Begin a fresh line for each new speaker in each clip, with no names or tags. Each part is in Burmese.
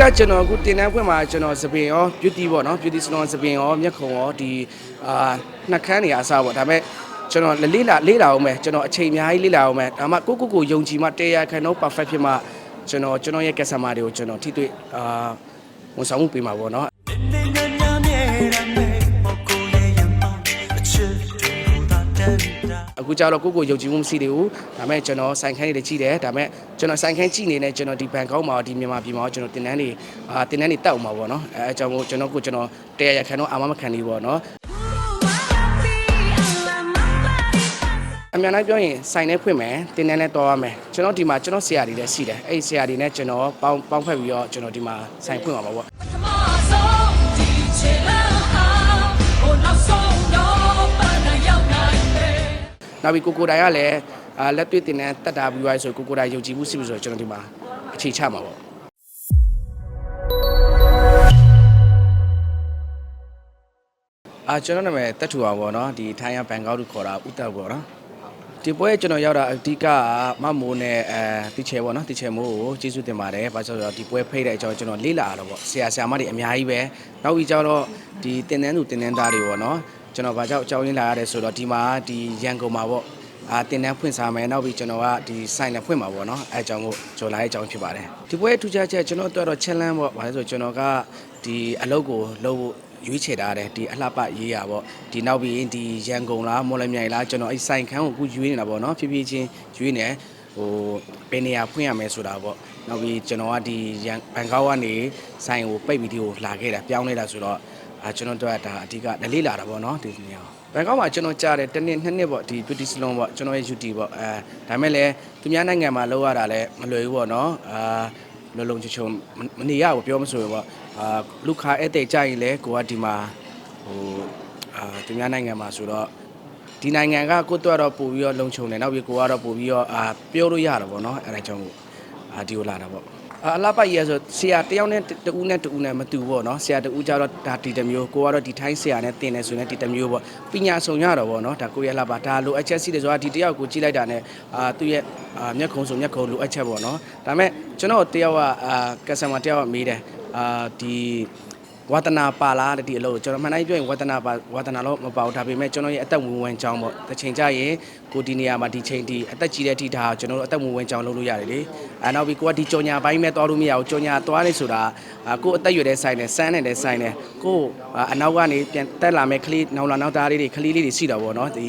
ကကျွန်တော်အခုတင်တန်းခွင့်မှာကျွန်တော်စပင်ရော beauty ပေါ့နော် beauty salon စပင်ရောမျက်ခုံရောဒီအာနှက်ခမ်းနေအစားပေါ့ဒါပေမဲ့ကျွန်တော်လေးလာလေးလာအောင်မယ်ကျွန်တော်အချိန်အများကြီးလေးလာအောင်မယ်ဒါမှကိုကိုကိုယုံကြည်မှတရားခံတော့ perfect ဖြစ်မှကျွန်တော်ကျွန်တော်ရဲ့ customer တွေကိုကျွန်တော်ထိတွေ့အာဝန်ဆောင်မှုပေးမှာပေါ့နော် အခုကျတော့ကိုကိုယုံကြည်မှုမရှိသေးဘူးဒါပေမဲ့ကျွန်တော်ဆိုင်ခန်းတွေကြည့်တယ်ဒါပေမဲ့ကျွန်တော်ဆိုင်ခန်းကြည့်နေနေကျွန်တော်ဒီဘန်ကောက်မှာဒီမြန်မာပြည်မှာကျွန်တော်တင်တန်းတွေအာတင်တန်းတွေတောက်မှာပေါ့နော်အဲအကြောင်းမို့ကျွန်တော်ကိုကျွန်တော်တရားရခံတော့အာမမခံသေးဘူးပေါ့နော်အများနဲ့ပြောရင်ဆိုင်ထဲဖွင့်မယ်တင်တန်းနဲ့တော်ရမယ်ကျွန်တော်ဒီမှာကျွန်တော်ဆရာတွေလည်းရှိတယ်အဲ့ဒီဆရာတွေနဲ့ကျွန်တော်ပေါင်းပေါင်းဖက်ပြီးတော့ကျွန်တော်ဒီမှာဆိုင်ဖွင့်မှာပါပေါ့ နောက်ပြီးကိုကိုတိုင်ကလည်းအာလက်တွေ့တင်တဲ့တက်တာပြီးသွားပြီဆိုကိုကိုတိုင်ယုံကြည်မှုရှိပြီဆိုတော့ကျွန်တော်ဒီမှာအခြေချမှာပေါ့အာကျွန်တော်နာမည်တက်ထူအောင်ပေါ့နော်ဒီထိုင်းရဘန်ကောက်လို့ခေါ်တာဥတက်ပေါ့နော်ဒီပွဲကျွန်တော်ရောက်တာအဓိကမမိုးနဲ့အဲတီချယ်ပေါ့နော်တီချယ်မိုးကိုကျေးဇူးတင်ပါတယ်ဘာလို့လဲဆိုတော့ဒီပွဲဖိတ်တဲ့အကြောင်းကျွန်တော်လေ့လာရတော့ပေါ့ဆရာဆရာမတွေအများကြီးပဲနောက်ပြီးကျတော့ဒီတင်တန်းသူတင်တန်းသားတွေပေါ့နော် ကျွန်တော်ဘာကြောင့်အကြောင်းရင်းလာရတယ်ဆိုတော့ဒီမှာဒီရန်ကုန်မှာပေါ့အာတင်တန်းဖွင့်စားမယ်နောက်ပြီးကျွန်တော်ကဒီဆိုင်လည်းဖွင့်မှာပေါ့နော်အဲအကြောင်းကိုကျွန်တော်လာတဲ့အကြောင်းဖြစ်ပါတယ်ဒီပွဲထူးခြားချက်ကျွန်တော်တို့တော့ challenge ပေါ့ဘာလို့လဲဆိုကျွန်တော်ကဒီအလုပ်ကိုလုပ်ဖို့ရွေးချယ်ထားတယ်ဒီအလှပရေးရပေါ့ဒီနောက်ပြီးဒီရန်ကုန်လားမော်လမြိုင်လားကျွန်တော်အဲ့ဆိုင်ခန်းကိုအခုရွေးနေတာပေါ့နော်ဖြည်းဖြည်းချင်းရွေးနေဟိုဘယ်နေရာဖွင့်ရမယ်ဆိုတာပေါ့နောက်ပြီးကျွန်တော်ကဒီရန်ဘန်ကောက်ကနေဆိုင်ကိုပိတ်ပြီးဒီကိုလာခဲ့တာပြောင်းနေတာဆိုတော့ အာကျွန်တော်တို့ကဒါအဓိကဒလေးလာတာပေါ့နော်ဒီနေရာဘန်ကောက်မှာကျွန်တော်ကြားတယ်တစ်နှစ်နှစ်နှစ်ပေါ့ဒီ beauty salon ပေါ့ကျွန်တော်ရဲ့ UT ပေါ့အဲဒါမဲ့လည်းသူများနိုင်ငံမှာလောက်ရတာလည်းမလွယ်ဘူးပေါ့နော်အာလုံလုံချုံချုံမနေရဘူးပြောမဆိုရပေါ့အာလူခါဧည့်သည်ကြရင်လည်းကိုကဒီမှာဟိုအာသူများနိုင်ငံမှာဆိုတော့ဒီနိုင်ငံကကိုယ့်အတွက်တော့ပို့ပြီးတော့လုံချုံတယ်နောက်ပြီးကိုကတော့ပို့ပြီးတော့အာပြောလို့ရတာပေါ့နော်အဲဒါကြောင့်မို့အာဒီကိုလာတာပေါ့ အာအလားပါကြီးရဆိုဆရာတယောက်နဲ့တူဦးနဲ့တူဦးနဲ့မတူပေါ့နော်ဆရာတူဦးကြတော့ဒါဒီတစ်မျိုးကိုကတော့ဒီထိုင်းဆရာနဲ့တင်နေဆိုရင်ဒီတစ်မျိုးပေါ့ပညာဆောင်ရတော့ပေါ့နော်ဒါကိုရလာပါဒါလိုအပ်ချက်ရှိတယ်ဆိုတာဒီတယောက်ကိုကြည့်လိုက်တာနဲ့အာသူ့ရဲ့အာမျက်ခုံးဆိုမျက်ခုံးလိုအပ်ချက်ပေါ့နော်ဒါပေမဲ့ကျွန်တော်တယောက်ကအာကက်ဆမတယောက်ကမေးတယ်အာဒီ ဝါသနာပါလားတဲ့ဒီအလုပ်ကိုကျွန်တော်မှန်တိုင်းပြောရင်ဝါသနာပါဝါသနာတော့မပါဘူးဒါပေမဲ့ကျွန်တော်ရဲ့အသက်ဝင်ဝင်ကြောင်းပေါ့တစ်ချိန်ကျရင်ကိုဒီနေရာမှာဒီချိန်ဒီအသက်ကြီးတဲ့အထိဒါကျွန်တော်တို့အသက်ဝင်ဝင်ကြောင်းလုပ်လို့ရတယ်လေအဲနောက်ပြီးကိုကဒီကြော်ညာပိုင်းမဲ့သွားလို့မရဘူးကြော်ညာသွားနေဆိုတာအာကိုအသက်ရွယ်တဲ့ဆိုင်နဲ့စမ်းနေတဲ့ဆိုင်နဲ့ကိုအာအနောက်ကနေပြန်တက်လာမဲ့ကလေးနောက်လာနောက်သားလေးတွေကလေးလေးတွေရှိတာပေါ့နော်ဒီ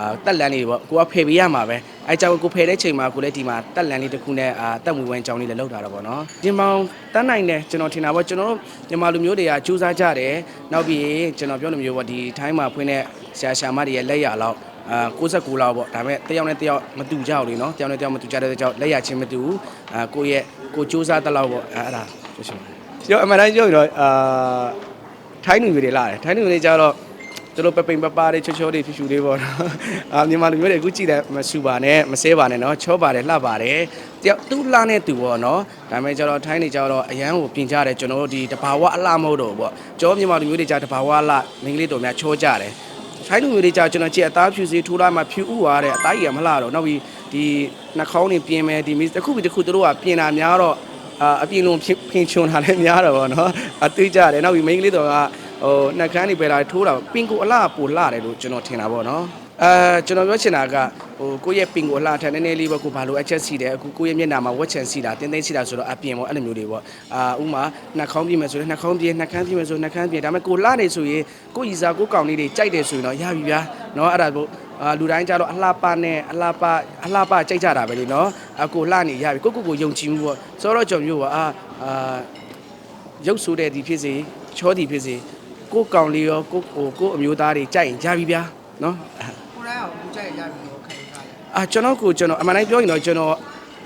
အာတက်လန်းလေးပေါ့ကိုကဖယ်ပေးရမှာပဲအဲကြောင့်ကိုဖယ်တဲ့ချိန်မှာကိုလည်းဒီမှာတက်လန်းလေးတစ်ခုနဲ့အာတက်ဝင်ဝင်ကြောင်းလေးလည်းလောက်တာတော့ပေါ့နော်ဒီမောင်တန်းနိုင်တယ်ကျွန်တော်ထင်တာပေါ့ကျွန်တော်တို့မြန်မာလူမျိုးတွေကစူးစမ်းကြတယ်နောက်ပြီးရင်ကျွန်တော်ပြောလိုမျိုးပေါ့ဒီထိုင်းမှာဖွင့်တဲ့ဆရာရှာမတွေရဲ့လက်ရလောက်အာ69လောက်ပေါ့ဒါပေမဲ့တယောက်နဲ့တယောက်မတူကြဘူးလေနော်တယောက်နဲ့တယောက်မတူကြတဲ့ကြောင့်လက်ရချင်းမတူဘူးအာကိုယ့်ရဲ့ကိုစူးစမ်းတဲ့လောက်ပေါ့အဲအဲ့ဒါပြောချင်ပါတယ်ပြောအမှန်တိုင်းပြောရင်တော့အာထိုင်းလူမျိုးတွေလာတယ်ထိုင်းလူမျိုးတွေကြတော့ သူတို့ပပိန်ပပတွေချောချောတွေဖြူဖြူလေးပေါ့နော်အာမြန်မာလူမျိုးတွေအခုကြည့်တယ်မဆူပါနဲ့မဆဲပါနဲ့နော်ချောပါတယ်လှပါတယ်တယောက်သူ့လှနဲ့သူပေါ့နော်ဒါပေမဲ့ကျတော့ထိုင်းတွေကြတော့အရန်ကိုပြင်ကြတယ်ကျွန်တော်တို့ဒီတဘာဝအလှမဟုတ်တော့ဘူးပေါ့ကျောမြန်မာလူမျိုးတွေကြတဘာဝအလှမင်္ဂလိတော်များချောကြတယ်ထိုင်းလူမျိုးတွေကြာကျွန်တော်ကြည့်အသားဖြူစီထိုးလိုက်မှဖြူဥသွားတယ်အသားကြီးကမလှတော့နောက်ပြီးဒီနှာခေါင်းတွေပြင်မယ်ဒီမီတစ်ခုပြီးတစ်ခုတို့ကပြင်တာများတော့အာအပြင်လုံးဖင်ချွန်တာလည်းများတော့ဗောနော်အသွေးကြတယ်နောက်ပြီးမိန်းကလေးတော်က ဟိုနှာခမ်းတွေပဲလာထိုးတာပင်ကိုအလှပူလှတယ်လို့ကျွန်တော်ထင်တာဗောနော်အဲကျွန်တော်ပြောချင်တာကဟိုကိုယ့်ရဲ့ပင်ကိုအလှထက်နည်းနည်းလေးပဲကိုဘာလို့အချက်စီတယ်အခုကိုယ့်ရဲ့မျက်နှာမှာဝက်ချန်စီတာတင်းတင်းစီတာဆိုတော့အပြင်ပေါ့အဲ့လိုမျိုးတွေပေါ့အာဥမာနှာခေါင်းပြင်မယ်ဆိုရင်နှာခေါင်းပြင်နှာခမ်းပြင်မယ်ဆိုရင်နှာခမ်းပြင်ဒါပေမဲ့ကိုလှနေဆိုရင်ကိုရီစာကိုကောင်လေးတွေကြိုက်တယ်ဆိုရင်တော့ရပြီဗျာနော်အဲ့ဒါပေါ့အာလူတိုင်းကြတော့အလှပနဲ့အလှပအလှပကြိုက်ကြတာပဲလေနော်အကိုလှနေရပြီကိုကိုကိုယုံကြည်မှုပေါ့စောတော့ကြော်မျိုးပေါ့အာအာရုပ်ဆိုးတဲ့ဒီဖြစ်စေချောဒီဖြစ်စေ ကိုကောင်လေးရောကိုဟိုကိုအမျိုးသားတွေကြိုက်ရင်ရပြီဗျာနော်
ကိုရိုင်းအောင်ဘူးကြိုက်ရပြီလို့ခံထားတယ်
အာကျွန်တော်ကိုကျွန်တော်အမှန်တိုင်းပြောရင်တော့ကျွန်တော်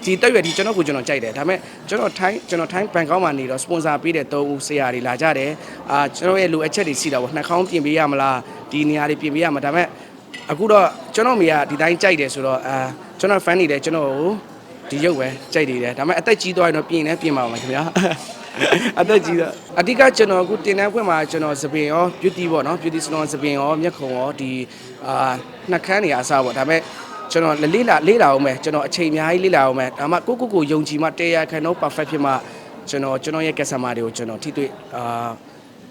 ဒီတက်ရွယ်ဒီကျွန်တော်ကိုကျွန်တော်ကြိုက်တယ်ဒါပေမဲ့ကျွန်တော်ထိုင်းကျွန်တော်ထိုင်းဘန်ကောက်မှာနေတော့စပွန်ဆာပေးတဲ့၃ဦးဆရာတွေလာကြတယ်အာကျွန်တော်ရဲ့လိုအပ်ချက်တွေရှိတာပေါ့နှာခေါင်းပြင်ပေးရမလားဒီနေရာတွေပြင်ပေးရမှာဒါပေမဲ့အခုတော့ကျွန်တော်မိကဒီတိုင်းကြိုက်တယ်ဆိုတော့အာကျွန်တော် fan နေတယ်ကျွန်တော်ကိုဒီရုပ်ပဲကြိုက်နေတယ်ဒါပေမဲ့အသက်ကြီးသွားရင်တော့ပြင်နေပြင်ပါမှာခင်ဗျာ အသက်ကြီးတော့အဓိကကျွန်တော်အခုတင်တန်းခွင့်မှာကျွန်တော်စပင်ရော beauty ပေါ့နော် beauty salon စပင်ရောမျက်ခုံရောဒီအာနှက်ခမ်းနေအစားပေါ့ဒါပေမဲ့ကျွန်တော်လေးလာလေးလာအောင်မယ်ကျွန်တော်အချိန်အများကြီးလေးလာအောင်မယ်ဒါမှကိုကိုကိုယုံကြည်မှတရားခံတော့ perfect ဖြစ်မှကျွန်တော်ကျွန်တော်ရဲ့ customer တွေကိုကျွန်တော်ထိတွေ့အာ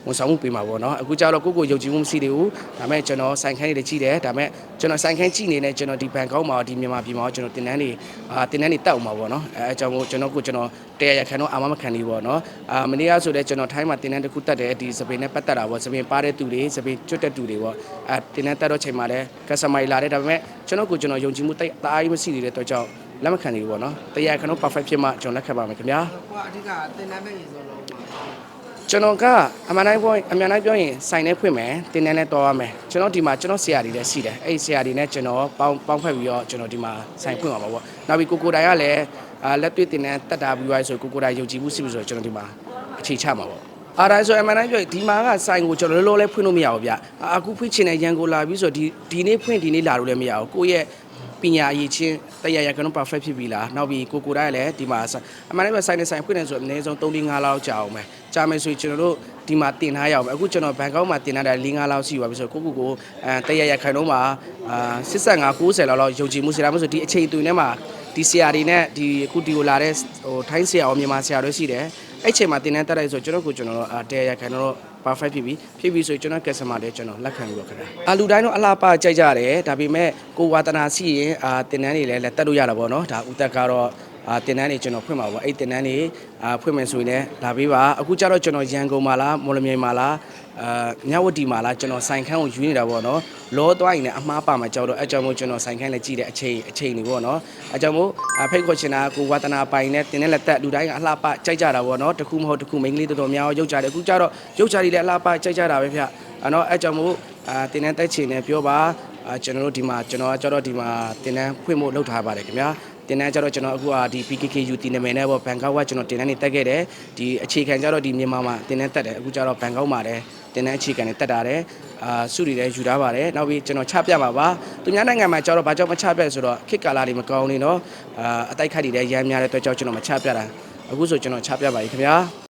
ဝန်ဆောင်မှုပေးမှာပေါ့နော်အခုကျတော့ကိုကိုယုံကြည်မှုမရှိသေးဘူးဒါပေမဲ့ကျွန်တော်ဆိုင်ခန်းတွေကြီးတယ်ဒါပေမဲ့ကျွန်တော်ဆိုင်ခန်းကြီးနေနေကျွန်တော်ဒီဘန်ကောက်မှာဒီမြန်မာပြည်မှာကျွန်တော်တင်တန်းတွေအာတင်တန်းတွေတက်အောင်ပါပေါ့နော်အဲအကြောင်းမို့ကျွန်တော်ကိုကျွန်တော်တရားရခံတော့အာမမခံသေးဘူးပေါ့နော်အာမနေ့ကဆိုလည်းကျွန်တော်ထိုင်းမှာတင်တန်းတစ်ခုတက်တယ်ဒီစပင်နဲ့ပတ်သက်တာပေါ့စပင်ပါတဲ့သူတွေစပင်ကျွတ်တဲ့သူတွေပေါ့အဲတင်တန်းတက်တော့ချိန်မှာလည်း customer တွေလာတယ်ဒါပေမဲ့ကျွန်တော်ကိုကျွန်တော်ယုံကြည်မှုတိတ်တအားကြီးမရှိသေးတဲ့အတွက်ကြောင့်လက်မခံသေးဘူးပေါ့နော်တရားခံတော့ perfect ဖြစ်မှကျွန်တော်လက်ခံပါမယ်ခင်ဗျာ
ကိုကအဓိကတင်တန်းမဲ့ရေဆိုလို့ပါ
ကျွန်တော်ကအမှန်တိုင်းပြောရင်အမှန်တိုင်းပြောရင်ဆိုင်နဲ့ဖွင့်မယ်တင်းတန်းနဲ့တော်ရမယ်ကျွန်တော်ဒီမှာကျွန်တော်ဆရာတွေလည်းရှိတယ်အဲ့ဒီဆရာတွေနဲ့ကျွန်တော်ပေါင်းပေါင်းဖက်ပြီးတော့ကျွန်တော်ဒီမှာဆိုင်ဖွင့်ပါပါပေါ့နောက်ပြီးကိုကိုတိုင်ကလည်းအာလက်တွေ့တင်းတန်းတက်တာပြီးသွားဆိုကိုကိုတိုင်ယုံကြည်မှုရှိပြီဆိုတော့ကျွန်တော်ဒီမှာအခြေချမှာပေါ့အားဒါဆိုအမှန်တိုင်းပြောရင်ဒီမှာကဆိုင်ကိုကျွန်တော်လောလောလေးဖွင့်လို့မရဘူးဗျအာအခုဖွင့်ချင်တဲ့ရန်ကိုလာပြီးဆိုတော့ဒီဒီနေ့ဖွင့်ဒီနေ့လာလို့လည်းမရဘူးကိုယ့်ရဲ့ ပညာအရေးချင်းတရားရကန perfect ဖြစ်ပြီလားနောက်ပြီးကိုကိုတိုင်းလည်းဒီမှာအမှန်တကယ်ဆိုင်နေဆိုင်ဖွင့်နေဆိုအနည်းဆုံး3 4 5လောက်ကြာအောင်ပဲကြာမယ်ဆိုရင်ကျွန်တော်တို့ဒီမှာတင်ထားရအောင်ပဲအခုကျွန်တော်ဘန်ကောက်မှာတင်ထားတာ4 5လောက်ရှိပါပြီဆိုတော့ကိုကိုကိုအဲတရားရခိုင်တော့မှာအာ85 90လောက်လောက်ယုံကြည်မှုစရာမဆိုဒီအချိန်တွင်ထဲမှာ ဒီဆရာတွေနဲ့ဒီအခုဒီကိုလာတဲ့ဟိုထိုင်းဆရာအောင်မြန်မာဆရာတွေရှိတယ်အဲ့ချိန်မှာတင်တဲ့တက်လိုက်ဆိုကျွန်တော်ကိုကျွန်တော်တို့အာတရားရခိုင်တော့ perfect ဖြစ်ပြီဖြစ်ပြီဆိုရင်ကျွန်တော် customer တွေကျွန်တော်လက်ခံပြီးတော့ခင်ဗျာအာလူတိုင်းတော့အလားပါကြိုက်ကြတယ်ဒါပေမဲ့ကိုဝါသနာရှိရင်အာတင်တန်းတွေလည်းလက်တက်လို့ရတာပေါ့နော်ဒါဥသက်ကတော့ အာတင်တန်းတွေကျွန်တော်ဖွင့်ပါပေါ့အဲ့တင်တန်းတွေအာဖွင့်မယ်ဆိုရင်လည်းလာပေးပါအခုကျတော့ကျွန်တော်ရန်ကုန်မှာလားမော်လမြိုင်မှာလားအာမြဝတီမှာလားကျွန်တော်ဆိုင်ခန်းကိုယူနေတာပေါ့နော်လောသွားရင်လည်းအမှားပါမှာကြောက်တော့အကြောင်းမို့ကျွန်တော်ဆိုင်ခန်းလည်းကြည့်တဲ့အချိန်အချိန်တွေပေါ့နော်အကြောင်းမို့အာဖိတ်ခေါ်ချင်တာကိုဝါသနာပိုင်နဲ့တင်တဲ့လက်တက်လူတိုင်းကအလှပကြိုက်ကြတာပေါ့နော်တခုမဟုတ်တခုမိန်းကလေးတော်တော်များများရုပ်ကြတယ်အခုကျတော့ရုပ်ကြတွေလည်းအလှပကြိုက်ကြတာပဲဗျအဲ့တော့အကြောင်းမို့အာတင်တဲ့တက်ချင်နဲ့ပြောပါအာကျွန်တော်တို့ဒီမှာကျွန်တော်ကကျတော့ဒီမှာတင်တန်းဖွင့်ဖို့လုပ်ထားပါတယ်ခင်ဗျာ တင်တန်းကျတော့ကျွန်တော်အခုကဒီ PKKU တင်နမယ်နဲ့ပေါ့ဘန်ကောက်ကကျွန်တော်တင်တန်းနေတက်ခဲ့တယ်ဒီအခြေခံကျတော့ဒီမြန်မာမှာတင်တန်းတက်တယ်အခုကျတော့ဘန်ကောက်မှာလည်းတင်တန်းအခြေခံနေတက်တာတယ်အာစုတွေလည်းယူထားပါတယ်နောက်ပြီးကျွန်တော်ချပြပါပါသူများနိုင်ငံမှာကျတော့ဘာကြောင့်မချပြလဲဆိုတော့ခေတ်ကာလတွေမကောင်းနေတော့အာအတိုက်ခိုက်တွေလည်းရမ်းများတဲ့အတွက်ကြောင့်ကျွန်တော်မချပြတာအခုဆိုကျွန်တော်ချပြပါပြီခင်ဗျာ